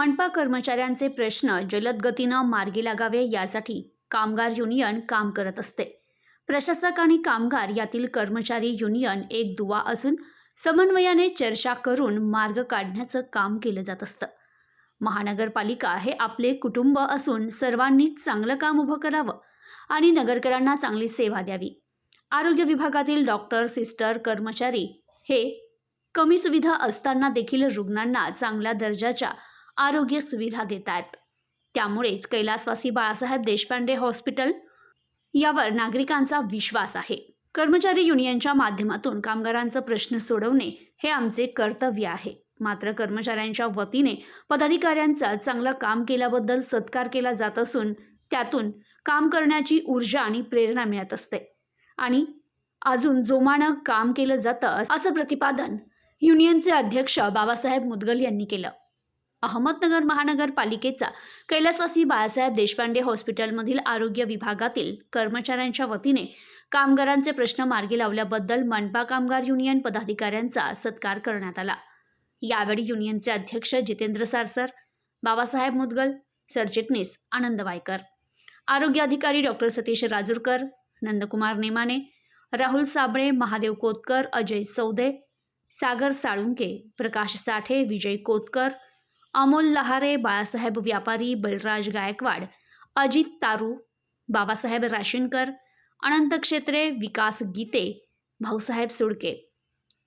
मनपा कर्मचाऱ्यांचे प्रश्न जलद गतीनं मार्गी लागावे यासाठी कामगार युनियन काम करत असते. प्रशासक आणि कामगार यातील कर्मचारी युनियन एक दुवा असून समन्वयाने चर्चा करून मार्ग काढण्याचं काम केलं जात असतं. महानगरपालिका हे आपले कुटुंब असून सर्वांनीच चांगलं काम उभं करावं आणि नगरकरांना चांगली सेवा द्यावी. आरोग्य विभागातील डॉक्टर सिस्टर कर्मचारी हे कमी सुविधा असताना देखील रुग्णांना चांगल्या दर्जाच्या आरोग्य सुविधा देत आहेत त्यामुळेच कैलासवासी बाळासाहेब देशपांडे हॉस्पिटल यावर नागरिकांचा विश्वास आहे. कर्मचारी युनियनच्या माध्यमातून कामगारांचा प्रश्न सोडवणे हे आमचे कर्तव्य आहे. मात्र कर्मचाऱ्यांच्या वतीने पदाधिकाऱ्यांचा चांगलं काम केल्याबद्दल सत्कार केला जात असून त्यातून काम करण्याची ऊर्जा आणि प्रेरणा मिळत असते. आणि अजून जोमानं काम केलं जातं असं प्रतिपादन युनियनचे अध्यक्ष बाबासाहेब मुदगल यांनी केलं. अहमदनगर महानगरपालिकेचा कैलासवासी बाळासाहेब देशपांडे हॉस्पिटलमधील आरोग्य विभागातील कर्मचाऱ्यांच्या वतीने कामगारांचे प्रश्न मार्गी लावल्याबद्दल मनपा कामगार युनियन पदाधिकाऱ्यांचा सत्कार करण्यात आला. यावेळी युनियनचे अध्यक्ष जितेंद्र सारसर बाबासाहेब मुदगल सरचिटणीस आनंद वायकर आरोग्य अधिकारी डॉक्टर सतीश राजूरकर नंदकुमार नेमाने राहुल साबळे महादेव कोतकर अजय सौदे सागर साळुंके प्रकाश साठे विजय कोतकर अमोल लहारे बाळासाहेब व्यापारी बलराज गायकवाड अजित तारू बाबासाहेब राशीनकर अनंत क्षेत्रे विकास गीते भाऊसाहेब सुडके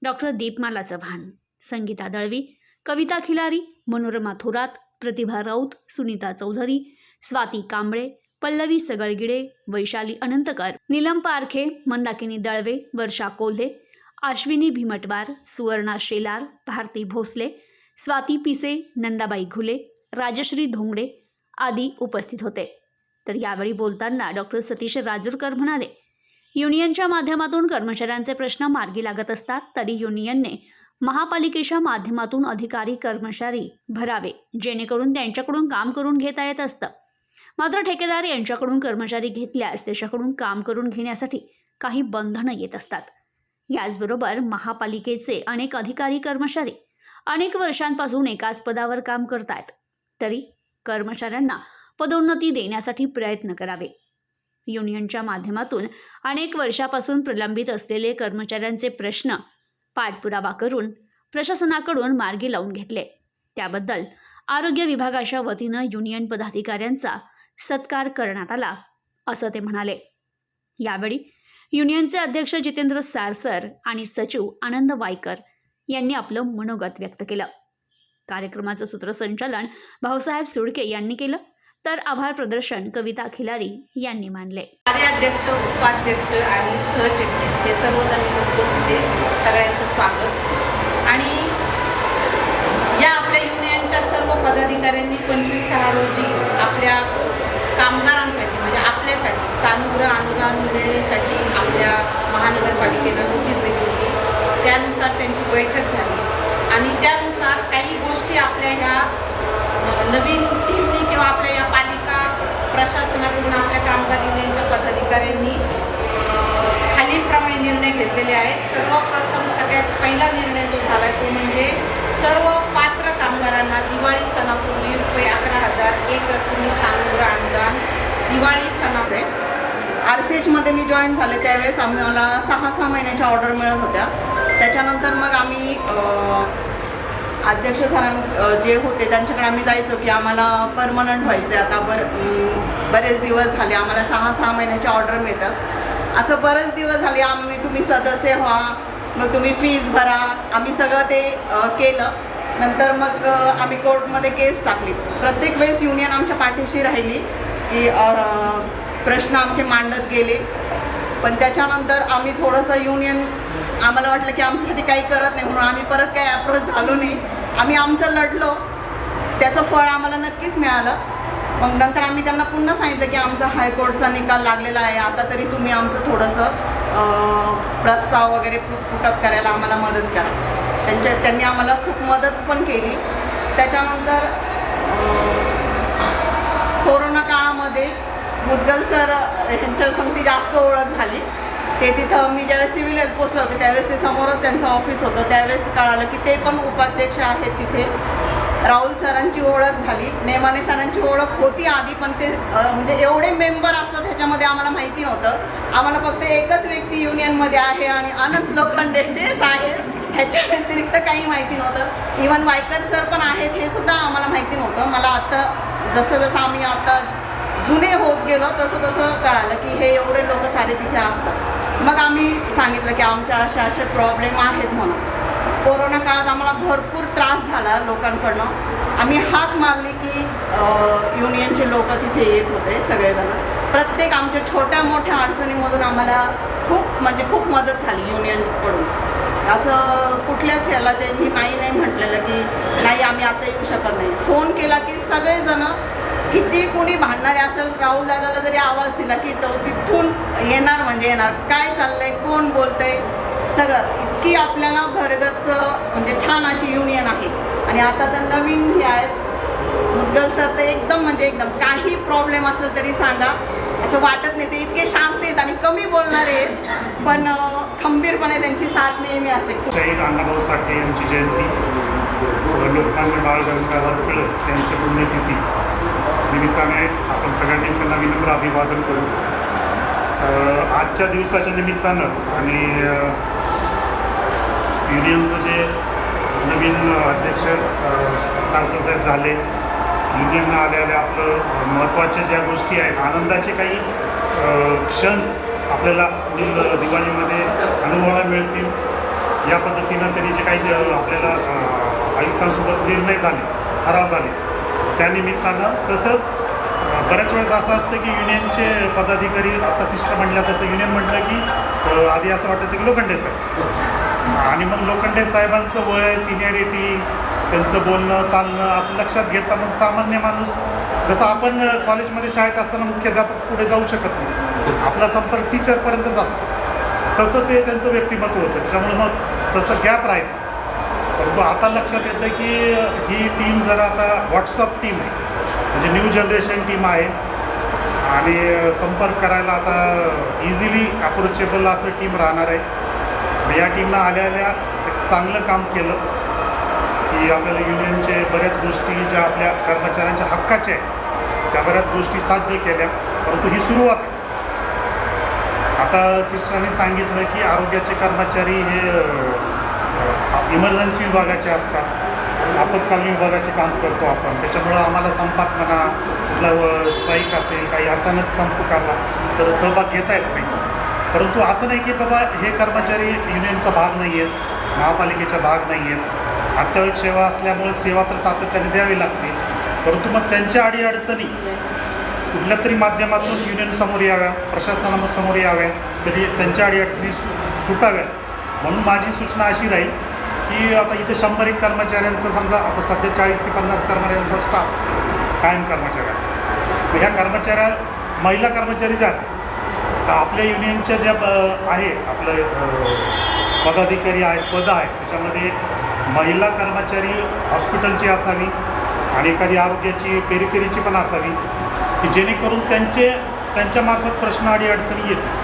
डॉक्टर दीपमाला चव्हाण संगीता दळवी कविता खिलारी मनोरमा थोरात प्रतिभा राऊत सुनीता चौधरी स्वाती कांबळे पल्लवी सगळगिडे वैशाली अनंतकर नीलम पारखे मंदाकिनी दळवे वर्षा कोल्हे आश्विनी भीमटवार सुवर्णा शेलार भारती भोसले स्वाती पिसे नंदाबाई घुले राजश्री धोंगडे आदी उपस्थित होते. तर यावेळी बोलताना डॉक्टर सतीश राजूरकर म्हणाले युनियनच्या माध्यमातून कर्मचाऱ्यांचे प्रश्न मार्गी लागत असतात तरी युनियनने महापालिकेच्या माध्यमातून अधिकारी कर्मचारी भरावे जेणेकरून त्यांच्याकडून काम करून घेता येत असतं. मात्र ठेकेदार यांच्याकडून कर्मचारी घेतल्यास त्याच्याकडून काम करून घेण्यासाठी काही बंधनं येत असतात. याचबरोबर महापालिकेचे अनेक अधिकारी कर्मचारी अनेक वर्षांपासून एकाच पदावर काम करतायत. तरी कर्मचाऱ्यांना पदोन्नती देण्यासाठी प्रयत्न करावे. युनियनच्या माध्यमातून अनेक वर्षापासून प्रलंबित असलेले कर्मचाऱ्यांचे प्रश्न पाठपुरावा करून प्रशासनाकडून मार्गी लावून घेतले. त्याबद्दल आरोग्य विभागाच्या वतीनं युनियन पदाधिकाऱ्यांचा सत्कार करण्यात आला असं ते म्हणाले. यावेळी युनियनचे अध्यक्ष जितेंद्र सारसर आणि सचिव आनंद वायकर यांनी आपलं मनोगत व्यक्त केलं. कार्यक्रमाचं सूत्रसंचालन भाऊसाहेब सुडके यांनी केलं. तर आभार प्रदर्शन कविता खिलारी यांनी मानले. कार्याध्यक्ष उपाध्यक्ष आणि सहचिटणीस हे सर्वजण उपस्थित सगळ्यांचं स्वागत. आणि या आपल्या युनियनच्या सर्व पदाधिकाऱ्यांनी पंचवीस सहा रोजी आपल्या कामगारांसाठी म्हणजे आपल्यासाठी सानुग्रह अनुदान मिळण्यासाठी आपल्या महानगरपालिकेला नोटीस दिली त्यानुसार त्यांची बैठक झाली. आणि त्यानुसार काही गोष्टी आपल्या ह्या नवीन टीमनी किंवा आपल्या या पालिका प्रशासनाकडून आपल्या कामगार युनियनच्या पदाधिकाऱ्यांनी खालीलप्रमाणे निर्णय घेतलेले आहेत. सर्वप्रथम सगळ्यात पहिला निर्णय जो झाला आहे तो म्हणजे सर्व पात्र कामगारांना दिवाळी सणापूर्वी रुपये अकरा हजार एक रकमी सानुग्रह अनुदान दिवाळी सणापूर्वी. आर सी एचमध्ये मी जॉईन झाले त्यावेळेस आम्हाला सहा सहा महिन्याच्या ऑर्डर मिळत होत्या. त्याच्यानंतर मग आम्ही अध्यक्ष सरां जे होते त्यांच्याकडे आम्ही जायचो की आम्हाला परमनंट व्हायचं आता बर बरेच दिवस झाले आम्हाला सहा सहा महिन्याच्या ऑर्डर मिळतात. असं बरेच दिवस झाले आम्ही तुम्ही सदस्य व्हा मग तुम्ही फीज भरा. आम्ही सगळं ते केलं. नंतर मग आम्ही कोर्टमध्ये केस टाकली. प्रत्येक वेळेस युनियन आमच्या पाठीशी राहिली की प्रश्न आमचे मांडत गेले. पण त्याच्यानंतर आम्ही थोडंसं युनियन आम्हाला वाटलं की आमच्यासाठी काही करत नाही म्हणून आम्ही परत काही अप्रोच झालो नाही. आम्ही आमचं लढलो. त्याचं फळ आम्हाला नक्कीच मिळालं. मग नंतर आम्ही त्यांना पुन्हा सांगितलं की आमचा हायकोर्टचा निकाल लागलेला आहे. आता तरी तुम्ही आमचं थोडंसं प्रस्ताव वगैरे पुटअप करायला आम्हाला मदत करा. त्यांच्या त्यांनी आम्हाला खूप मदत पण केली. त्याच्यानंतर कोरोना काळामध्ये मुद्गल सर यांच्या संगती जास्त ओळख झाली. ते तिथं मी ज्यावेळेस सिव्हिल हेल्थ पोस्टला होते त्यावेळेस ते समोरच त्यांचं ऑफिस होतं. त्यावेळेस कळालं की ते पण उपाध्यक्ष आहेत तिथे. राहुल सरांची ओळख झाली. नेमाने सरांची ओळख होती आधी पण ते म्हणजे एवढे मेंबर असतात ह्याच्यामध्ये आम्हाला माहिती नव्हतं. आम्हाला फक्त एकच व्यक्ती युनियनमध्ये आहे आणि अनंत लोखंडे तेच आहे ह्याच्या व्यतिरिक्त काही माहिती नव्हतं. इवन वायकर सर पण आहेत हे सुद्धा आम्हाला माहिती नव्हतं. मला आत्ता जसं जसं आम्ही आता जुने होत गेलो तसं तसं कळालं की हे एवढे लोक सारे तिथे असतात. मग आम्ही सांगितलं की आमच्या असे असे प्रॉब्लेम आहेत म्हणून. कोरोना काळात आम्हाला भरपूर त्रास झाला लोकांकडनं. आम्ही हात मारली की युनियनचे लोक तिथे येत होते सगळेजण. प्रत्येक आमच्या छोट्या मोठ्या अडचणीमधून आम्हाला खूप म्हणजे खूप मदत झाली युनियनकडून असं कुठल्याच याला त्यांनी नाही नाही म्हटलेलं की नाही आम्ही आता येऊ शकत नाही. फोन केला की सगळेजण किती कोणी भांडणारे असेल राहुल दादाला जरी आवाज दिला की तो तिथून येणार म्हणजे येणार. काय चाललंय कोण बोलतंय? सगळं. इतकी आपल्याला भरगच म्हणजे छान अशी युनियन आहे. आणि आता तर नवीन हे आहेत. मुदगल सर तर एकदम म्हणजे एकदम. काही प्रॉब्लेम असेल तरी सांगा. असं वाटत नाही. ते इतके शांत आहेत आणि कमी बोलणारे आहेत. पण खंबीरपणे त्यांची साथ नेहमी असते. शहीद अण्णाभाऊ साठे यांची जयंती. लोकमान्य बाळ गंगाधर टिळक यांची पुण्यतिथी. निमित्ताने आपण सगळ्यांनी त्यांना विनम्र अभिवादन करू. आजच्या दिवसाच्या निमित्तानं आणि युनियनचं जे नवीन अध्यक्ष साहेब झाले युनियननं आलेल्या आपलं महत्त्वाच्या ज्या गोष्टी आहेत आनंदाचे काही क्षण आपल्याला पुढील दिवाळीमध्ये अनुभवायला मिळतील. या पद्धतीनं त्यांनी जे काही आपल्याला आयुक्तांसोबत निर्णय झाले ठराव झाले. त्यानिमित्तानं तसंच बऱ्याच वेळेस असं असतं की युनियनचे पदाधिकारी आता सिस्टर म्हटलं तसं युनियन म्हटलं की आधी असं वाटायचं की लोखंडे साहेब. आणि मग लोखंडे साहेबांचं वय सिनियरिटी त्यांचं बोलणं चालणं असं लक्षात घेता मग सामान्य माणूस जसं आपण कॉलेजमध्ये शाळेत असताना मुख्याध्यापक पुढे जाऊ शकत नाही. आपला संपर्क टीचरपर्यंतच असतो. तसं ते त्यांचं व्यक्तिमत्व होतं. त्याच्यामुळे मग तसं गॅप राहायचं. आता लक्षात येतं की ही टीम जरा आता व्हॉट्सअप टीम आहे. म्हणजे न्यू जनरेशन टीम आहे. आणि संपर्क करायला आता इझिली अप्रोचेबल असं टीम राहणार आहे. मग या टीमनं आल्या आल्या एक चांगलं काम केलं. की आपल्याला युनियनचे बऱ्याच गोष्टी ज्या आपल्या कर्मचाऱ्यांच्या हक्काच्या आहेत त्या बऱ्याच गोष्टी साध्य केल्या. परंतु ही सुरुवात आहे. आता सिस्टरांनी सांगितलं की आरोग्याचे कर्मचारी हे इमर्जन्सी विभागाचे असतात. आपत्कालीन विभागाचे काम करतो आपण. त्याच्यामुळं आम्हाला संपात म्हणा कुठला स्ट्राईक असेल काही अचानक संप काढला तर सहभाग घेता येत नाही. परंतु असं नाही की बाबा हे कर्मचारी युनियनचा भाग नाही आहेत महापालिकेचा भाग नाही आहेत अत्यावश्यक सेवा असल्यामुळे सेवा तर सातत्याने द्यावी लागते. परंतु मग त्यांच्या अडीअडचणी कुठल्या तरी माध्यमातून युनियन समोर याव्या प्रशासनासमोर याव्या तरी त्यांच्या अडीअडचणी सु सुटाव्यात. म्हणून माझी सूचना अशी राहील की आता इथे शंभर एक कर्मचाऱ्यांचं समजा आता सध्या चाळीस ते पन्नास कर्मचाऱ्यांचा स्टाफ कायम कर्मचाऱ्यांचा. ह्या कर्मचाऱ्या महिला कर्मचारी ज्या असतात तर आपल्या युनियनच्या ज्या ब- आहे आपलं पदाधिकारी आहेत पदं आहेत त्याच्यामध्ये महिला कर्मचारी हॉस्पिटलची असावी आणि एखादी आरोग्याची पेरिफेरीची पण असावी की जेणेकरून त्यांचे त्यांच्यामार्फत प्रश्न आणि अडचणी येतील.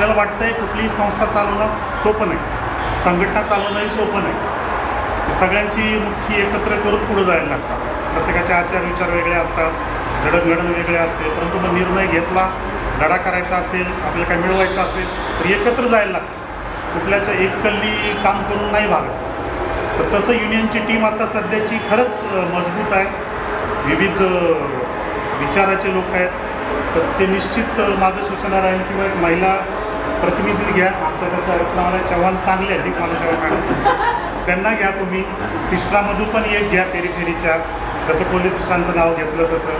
आपल्याला वाटतं आहे कुठलीही संस्था चालवणं सोपं नाही. संघटना चालवणंही सोपं नाही. सगळ्यांची मुख्य एकत्र करून पुढं जायला लागतात प्रत्येकाचे आचार विचार वेगळे असतात जडणघडण वेगळे असते परंतु मग निर्णय घेतला लढा करायचा असेल आपल्याला काय मिळवायचं असेल तर एकत्र जायला लागतं. कुठल्याच्या एककल्ली काम करून नाही भागत. तर तसं युनियनची टीम आता सध्याची खरंच मजबूत आहे. विविध विचाराचे लोक आहेत. तर ते निश्चित माझं सूचना राहील किंवा एक महिला प्रतिनिधी घ्या. आमच्याकडच्या रत्नामाला चव्हाण चांगले आहेत. मला चव्हाण मॅडम त्यांना घ्या तुम्ही. सिस्टरामधून पण एक घ्या पेरीफेरीच्या जसं पोलीस सिस्टरांचं नाव घेतलं तसं.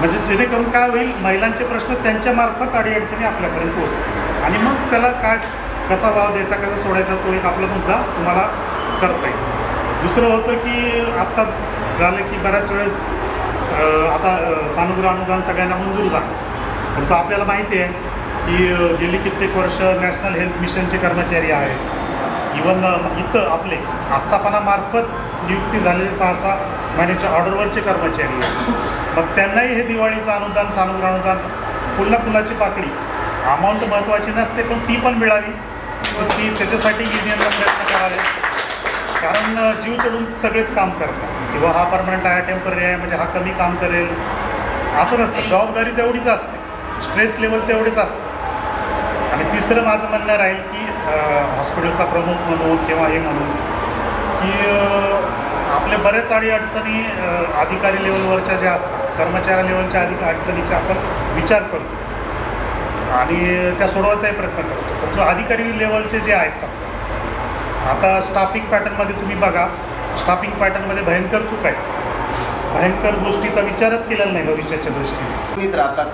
म्हणजे जेणेकरून काय होईल महिलांचे प्रश्न त्यांच्यामार्फत अडीअडचणी आपल्यापर्यंत पोहोचतील. आणि मग त्याला काय कसा वाव द्यायचा कसा सोडायचा तो एक आपला मुद्दा तुम्हाला करता येईल. दुसरं होतं की आत्ताच झालं की बऱ्याच वेळेस आता सानुग्रह अनुदान सगळ्यांना मंजूर झालं. परंतु आपल्याला माहिती आहे. की गेली कित्येक वर्ष नॅशनल हेल्थ मिशनचे कर्मचारी आहेत. इवन इथं आपले आस्थापनामार्फत नियुक्ती झालेले सहा सहा महिन्याच्या ऑर्डरवरचे कर्मचारी आहेत. मग त्यांनाही हे दिवाळीचं अनुदान सानुग्र अनुदान पुन्हा फुलाची पाकळी अमाऊंट महत्त्वाची नसते पण ती पण मिळावी. ती त्याच्यासाठी युनियनचा प्रयत्न करावे. कारण जीव तोडून सगळेच काम करतात. किंवा हा परमनंट आहे टेंपररी आहे म्हणजे हा कमी काम करेल. असं नसतं. जबाबदारी तेवढीच असते. स्ट्रेस लेवल तेवढीच असतं. आणि तिसरं माझं म्हणणं राहील की हॉस्पिटलचा प्रमुख म्हणून किंवा हे म्हणून की आपल्या बऱ्याच अडी अडचणी अधिकारी लेवलवरच्या ज्या असतात कर्मचारी लेवलच्या अधिक अडचणीचा आपण विचार करतो. आणि त्या सोडवायचाही प्रयत्न करतो. परंतु अधिकारी लेवलचे जे आहेत समजा आता स्टाफिंग पॅटर्नमध्ये तुम्ही बघा स्टाफिंग पॅटर्नमध्ये भयंकर चूक आहे. भयंकर गोष्टीचा विचारच केलेला नाही भविष्याच्या दृष्टीने. राहतात.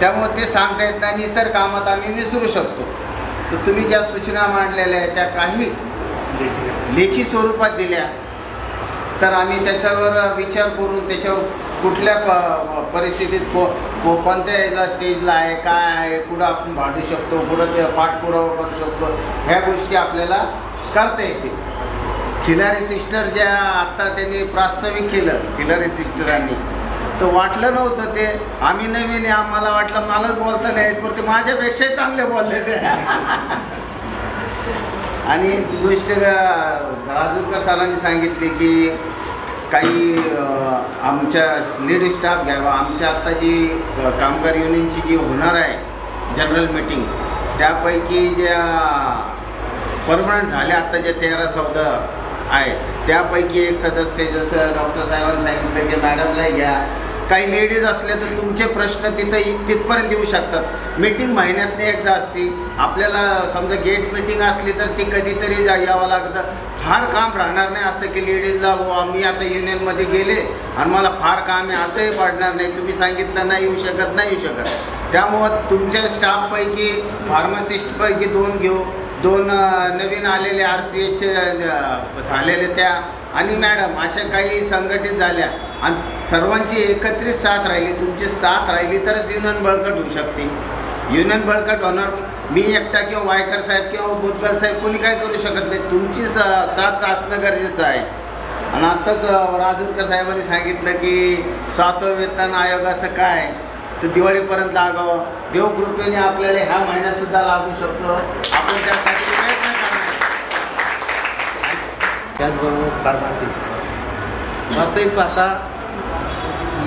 त्यामुळे ते सांगता येत नाही आणि इतर कामात आम्ही विसरू शकतो. तर तुम्ही ज्या सूचना मांडलेल्या आहेत त्या काही लेखी स्वरूपात दिल्या तर आम्ही त्याच्यावर विचार करून त्याच्यावर कुठल्या प परिस्थितीत को को कोणत्या याला स्टेजला आहे काय आहे कुठं आपण भांडू शकतो कुठं ते पाठपुरावा करू शकतो ह्या गोष्टी आपल्याला करता येतील. खिलारी सिस्टर ज्या आत्ता त्यांनी प्रास्ताविक केलं खिलारी सिस्टरांनी तर वाटलं नव्हतं ते. आम्ही नवीन आहे आम्हाला वाटलं मलाच बोलता नाही पण ते माझ्यापेक्षाही चांगले बोलले ते. आणि गोष्ट राजूरकर सरांनी सांगितली की काही आमच्या लीड स्टाफ घ्यावा. आमच्या आत्ता जी कामगार युनियनची जी होणार आहे जनरल मीटिंग त्यापैकी ज्या परमनंट झाल्या आत्ता ज्या तेरा चौदा आहे त्यापैकी एक सदस्य जसं डॉक्टर साहेबांनी सांगितलं की मॅडमला घ्या. काही लेडीज असल्या तर तुमचे प्रश्न तिथं तिथपर्यंत येऊ शकतात. मीटिंग महिन्यातनं एकदा असते. आपल्याला समजा गेट मीटिंग असली तर ती कधीतरी जा यावं लागतं. फार काम राहणार नाही असं की लेडीजला हो आम्ही आता युनियनमध्ये गेले आणि मला फार काम आहे असंही पडणार नाही. तुम्ही सांगितलं नाही येऊ शकत नाही येऊ शकत. त्यामुळं तुमच्या स्टाफपैकी फार्मासिस्टपैकी दोन घेऊ. दोन नवीन आलेले आर सी एच झालेले त्या. आणि मॅडम अशा काही संघटित झाल्या. आणि सर्वांची एकत्रित साथ राहिली तुमची साथ राहिली तरच युनियन बळकट होऊ शकते. युनियन बळकट होणार मी एकटा किंवा वायकर साहेब किंवा बुधगल साहेब कोणी काय करू शकत नाही. तुमची स साथ असणं गरजेचं आहे. आणि आत्ताच राजूरकर साहेबांनी सांगितलं की सातवं वेतन आयोगाचं काय? तर दिवाळीपर्यंत लागावं. देवकृपेने आपल्याला ह्या महिन्यातसुद्धा लागू शकतो. आपण त्यासाठी प्रयत्न करणार. त्याचबरोबर फार्मासिस्ट वास्तविक पाहता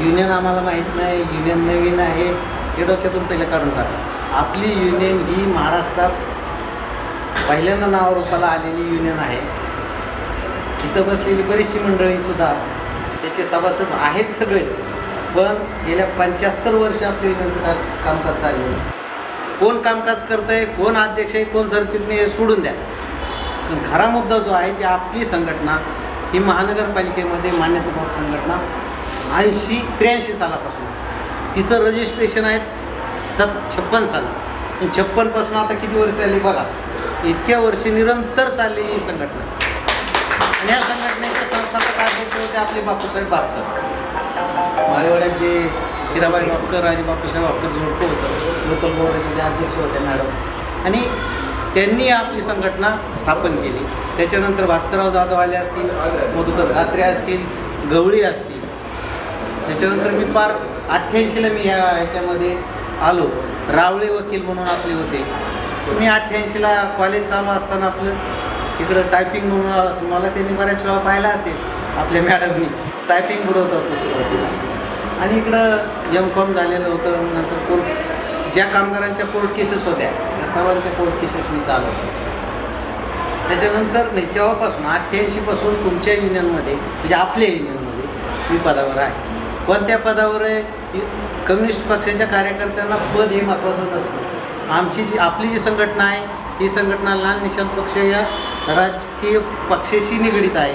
युनियन आम्हाला माहीत नाही युनियन नवीन आहे हे डोक्यातून पहिले काढून टाका. आपली युनियन ही महाराष्ट्रात पहिल्यांदा नावारूपाला आलेली युनियन आहे. इथं बसलेली बरीचशी मंडळीसुद्धा त्याचे सभासद आहेत सगळेच पण गेल्या पंच्याहत्तर वर्ष आपल्या युनियनचं का कामकाज चालू आहे. कोण कामकाज करतं आहे कोण अध्यक्ष आहे कोण सरचिटणी हे सोडून द्या. पण खरा मुद्दा जो आहे की आपली संघटना ही महानगरपालिकेमध्ये मान्यताप्राप्त संघटना ऐंशी त्र्याऐंशी सालापासून. तिचं रजिस्ट्रेशन आहे सत छप्पन सालचं. छप्पनपासून आता किती वर्ष झाली बघा इतक्या वर्षी निरंतर चालली ही संघटना. आणि या संघटनेचे संस्थापक अध्यक्ष होते आपले बापूसाहेब बापकर. माळेवाड्याचे हिराबाई बापकर आणि बापूसाहेब बापकर जोडतो होतं लोकल बोर्डाचे ते अध्यक्ष होते मॅडम. आणि त्यांनी आपली संघटना स्थापन केली. त्याच्यानंतर भास्करराव जाधव आले असतील मधुकर गात्रे असतील गवळी असतील. त्याच्यानंतर मी पार अठ्ठ्याऐंशीला मी ह्या ह्याच्यामध्ये आलो. रावळे वकील म्हणून आपले होते. मी अठ्ठ्याऐंशीला कॉलेज चालू असताना आपलं इकडं टायपिंग म्हणून असं मला त्यांनी बऱ्याच वेळा पाहिला असेल आपल्या मॅडमनी टायपिंग बुडवत होतं सुरुवातीला. आणि इकडं एम कॉम झालेलं होतं नंतर कोर्ट ज्या कामगारांच्या कोर्ट केसेस होत्या त्या सर्वांच्या कोर्ट केसेस मी चालवतो त्याच्यानंतर म्हणजे तेव्हापासून अठ्ठ्याऐंशीपासून तुमच्या युनियनमध्ये म्हणजे आपल्या युनियनमध्ये मी पदावर आहे. पण त्या पदावर आहे कम्युनिस्ट पक्षाच्या कार्यकर्त्यांना पद हे महत्त्वाचं नसतं. आमची जी आपली जी संघटना आहे ही संघटना लाल निशान पक्ष या राजकीय पक्षाशी निगडीत आहे.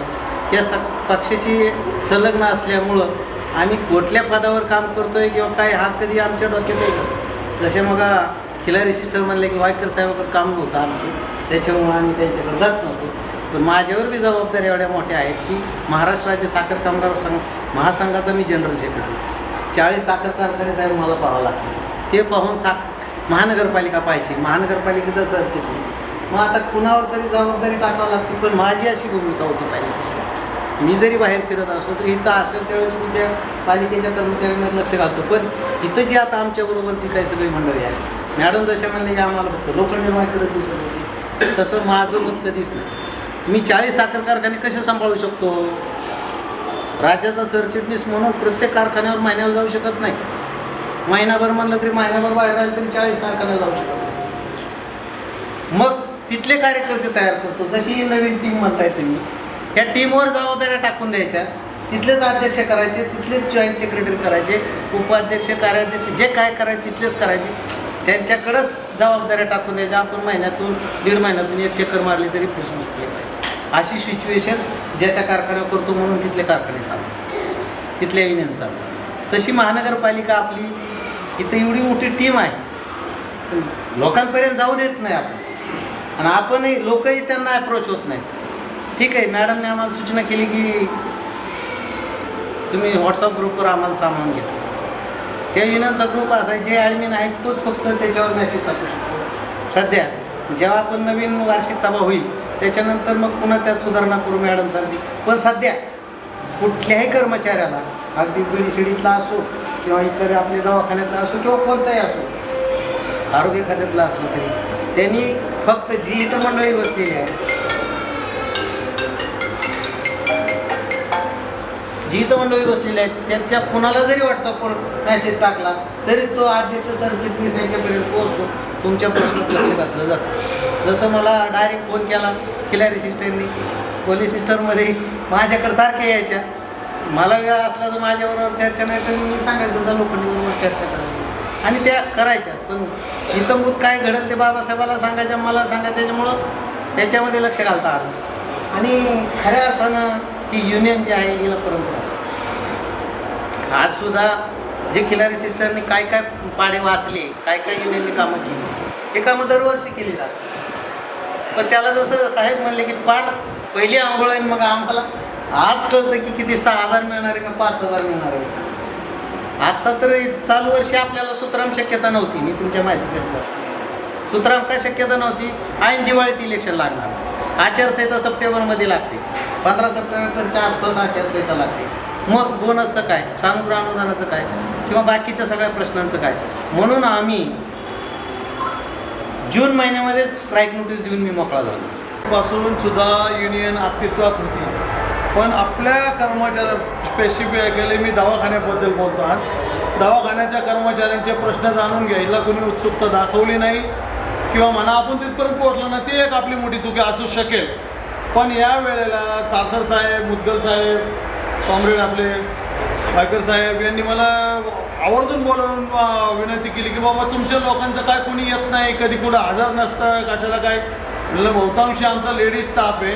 त्या स पक्षाची संलग्न असल्यामुळं आम्ही कुठल्या पदावर काम करतो आहे किंवा काय हा कधी आमच्या डोक्यात येत असतं जसे मग खिलारी सिस्टर म्हणले की वायकर साहेबाकडे काम नव्हतं आमचे. त्याच्यामुळं आम्ही त्यांच्याकडे जात नव्हतो. पण माझ्यावर बी जबाबदारी एवढ्या मोठ्या आहेत की महाराष्ट्र राज्य साखर कामगार संघ महासंघाचा मी जनरल सेक्रेटरी चाळीस साखर कारखाने साहेब मला पाहावं लागतं ते पाहून साख महानगरपालिका पाहिजे महानगरपालिकेचा सरचिटणी मग आता कुणावर तरी जबाबदारी टाकावं लागते पण माझी अशी भूमिका होती पहिल्यापासून. मी जरी बाहेर फिरत असलो तरी इथं असेल त्यावेळेस मी त्या पालिकेच्या कर्मचाऱ्यांवर लक्ष घालतो. पण इथं जी आता आमच्याबरोबरची काही सगळी मंडळी आहे मॅडम जसे म्हणले की आम्हाला फक्त लोखंड करत दिसत होती. तसं माझं मत कधीच नाही. मी चाळीस साखर कारखाने कसे सांभाळू शकतो? राज्याचा सरचिटणीस म्हणून प्रत्येक कारखान्यावर महिन्याला जाऊ शकत नाही. महिनाभर म्हणलं तरी महिनाभर बाहेर आले तरी चाळीस कारखान्यावर जाऊ शकत नाही. मग तिथले कार्यकर्ते तयार करतो. जशी ही नवीन टीम म्हणताय तुम्ही. या टीमवर जबाबदाऱ्या टाकून द्यायच्या. तिथलेच अध्यक्ष करायचे तिथलेच जॉईंट सेक्रेटरी करायचे उपाध्यक्ष कार्याध्यक्ष जे काय करायचे तिथलेच करायचे. त्यांच्याकडंच जबाबदाऱ्या टाकून द्यायच्या. आपण महिन्यातून दीड महिन्यातून एक चक्कर मारली तरी प्रश्न सुटले पाहिजे अशी सिच्युएशन ज्या त्या कारखान्यावर करतो म्हणून तिथले कारखाने सांगतात तिथल्या युनियन सांगतात तशी महानगरपालिका आपली इथं एवढी मोठी टीम आहे. लोकांपर्यंत जाऊ देत नाही आपण. आणि आपणही लोकही त्यांना अप्रोच होत नाही ठीक आहे मॅडमने आम्हाला सूचना केली की तुम्ही व्हॉट्सअप ग्रुपवर आम्हाला सामान घ्या. त्या युनियनचा ग्रुप असा जे ॲडमिन आहेत तोच फक्त त्याच्यावर मॅसेज टाकू शकतो. सध्या जेव्हा आपण नवीन वार्षिक सभा होईल त्याच्यानंतर मग पुन्हा त्यात सुधारणा करू मॅडम सांगते पण सध्या कुठल्याही कर्मचाऱ्याला अगदी बिडीशिडीतला असो किंवा इतर आपल्या दवाखान्यातला असो किंवा कोणताही असो आरोग्य खात्यातला असलं तरी त्यांनी फक्त जी इथं मंडळी बसलेली आहे जी इथं मंडळी बसलेली आहेत त्यांच्या कुणाला जरी व्हॉट्सअपवर मेसेज टाकला तरी तो अध्यक्ष सरचिटणीस यांच्यापर्यंत पोहोचतो. तुमच्या प्रश्नात लक्ष घातलं जातं. जसं मला डायरेक्ट फोन केला खिलारी सिस्टरनी पोलीस सिस्टरमध्ये माझ्याकडे सारख्या यायच्या. मला वेळ असला तर माझ्याबरोबर चर्चा नाही तर मी सांगायचं जर लोकांनी चर्चा करायची आणि त्या करायच्या. पण इतंभूत काय घडेल ते बाबासाहेबाला सांगायच्या मला सांगा त्याच्यामुळं त्याच्यामध्ये लक्ष घालता आलं. आणि खऱ्या अर्थानं ही युनियन जी आहे हिला परंपरा. आज सुद्धा जे खिलारी सिस्टरनी काय काय पाडे वाचले काय काय युनियनची कामं केली हे कामं दरवर्षी केली जातात. पण त्याला जसं साहेब म्हणले की पार पहिली आंघोळ आहे मग आम्हाला आज कळतं की किती सहा हजार मिळणार आहे का पाच हजार मिळणार आहे. आत्ता तर चालू वर्षी आपल्याला सुतराम शक्यता नव्हती मी तुमच्या माहितीसाठी सर सुतराम काय शक्यता नव्हती? ऐन दिवाळीत इलेक्शन लागणार. आचारसंहिता सप्टेंबरमध्ये लागते. पंधरा सप्टेंबरच्या आसपास आचारसंहिता लागते. मग बोनसचं काय? सानुग्रह अनुदानाचं काय? किंवा बाकीच्या सगळ्या प्रश्नांचं काय? म्हणून आम्ही जून महिन्यामध्येच स्ट्राईक नोटीस देऊन मी मोकळा झालो. पासून सुद्धा युनियन अस्तित्वात होती. पण आपल्या कर्मचाऱ्या स्पेसिफिकली मी दवाखान्याबद्दल बोलतो आज दवाखान्याच्या कर्मचाऱ्यांचे प्रश्न जाणून घ्यायला कोणी उत्सुकता दाखवली नाही. किंवा म्हणा आपण तिथपर्यंत पोहोचलो ना ती एक आपली मोठी चुकी असू शकेल. पण या वेळेला सासर साहेब मुद्गल साहेब कॉम्रेड आपले बायकर साहेब यांनी मला आवर्जून बोलवून विनंती केली की बाबा तुमच्या लोकांचं काय कोणी येत नाही कधी कुठं हजर नसतं कशाला काय? म्हणलं बहुतांशी आमचा लेडीज स्टाफ आहे.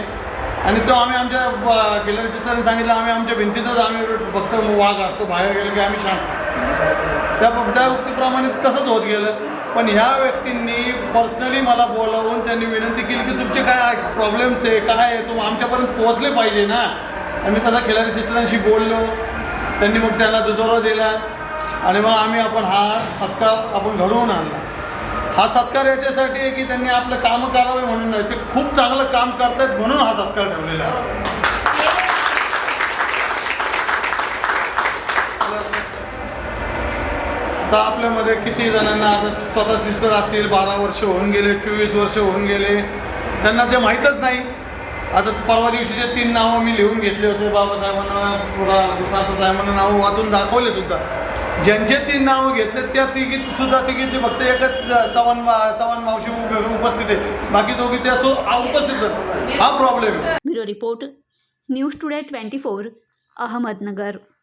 आणि तो आम्ही आमच्या केलर सिस्टरने सांगितलं आम्ही आमच्या भिंतीतच आम्ही फक्त वाघ असतो बाहेर गेलो की आम्ही शांत. त्या त्या उक्तीप्रमाणे तसंच होत गेलं. पण ह्या व्यक्तींनी पर्सनली मला बोलावून त्यांनी विनंती केली की तुमचे काय प्रॉब्लेम्स आहे काय आहे? तुम्ही आमच्यापर्यंत पोहोचले पाहिजे ना? आम्ही त्याचा तसा खिलारी सिस्टरांशी बोललो. त्यांनी मग त्याला दुजोरा दिला. आणि मग आम्ही आपण हा सत्कार आपण घडवून आणला. हा सत्कार याच्यासाठी आहे की त्यांनी आपलं कामं करावे म्हणून नाही ते खूप चांगलं काम करतायत म्हणून हा सत्कार ठेवलेला आहे. आता आपल्यामध्ये किती जणांना आता स्वतः सिस्टर असतील बारा वर्ष होऊन गेले चोवीस वर्ष होऊन गेले त्यांना ते माहीतच नाही. आता परवा दिवशीचे तीन नावं मी लिहून घेतले होते बाबासाहेबांना पुरा साहेबांना नावं वाचून दाखवले सुद्धा. ज्यांचे तीन नावं घेतले त्या तिघी सुद्धा तिघीची फक्त एकच चव्हाण मा- चव्हाण मावशी उपस्थित आहे बाकी दोघी त्या सो उपस्थित हा problem bureau report news today twenty four Ahmednagar.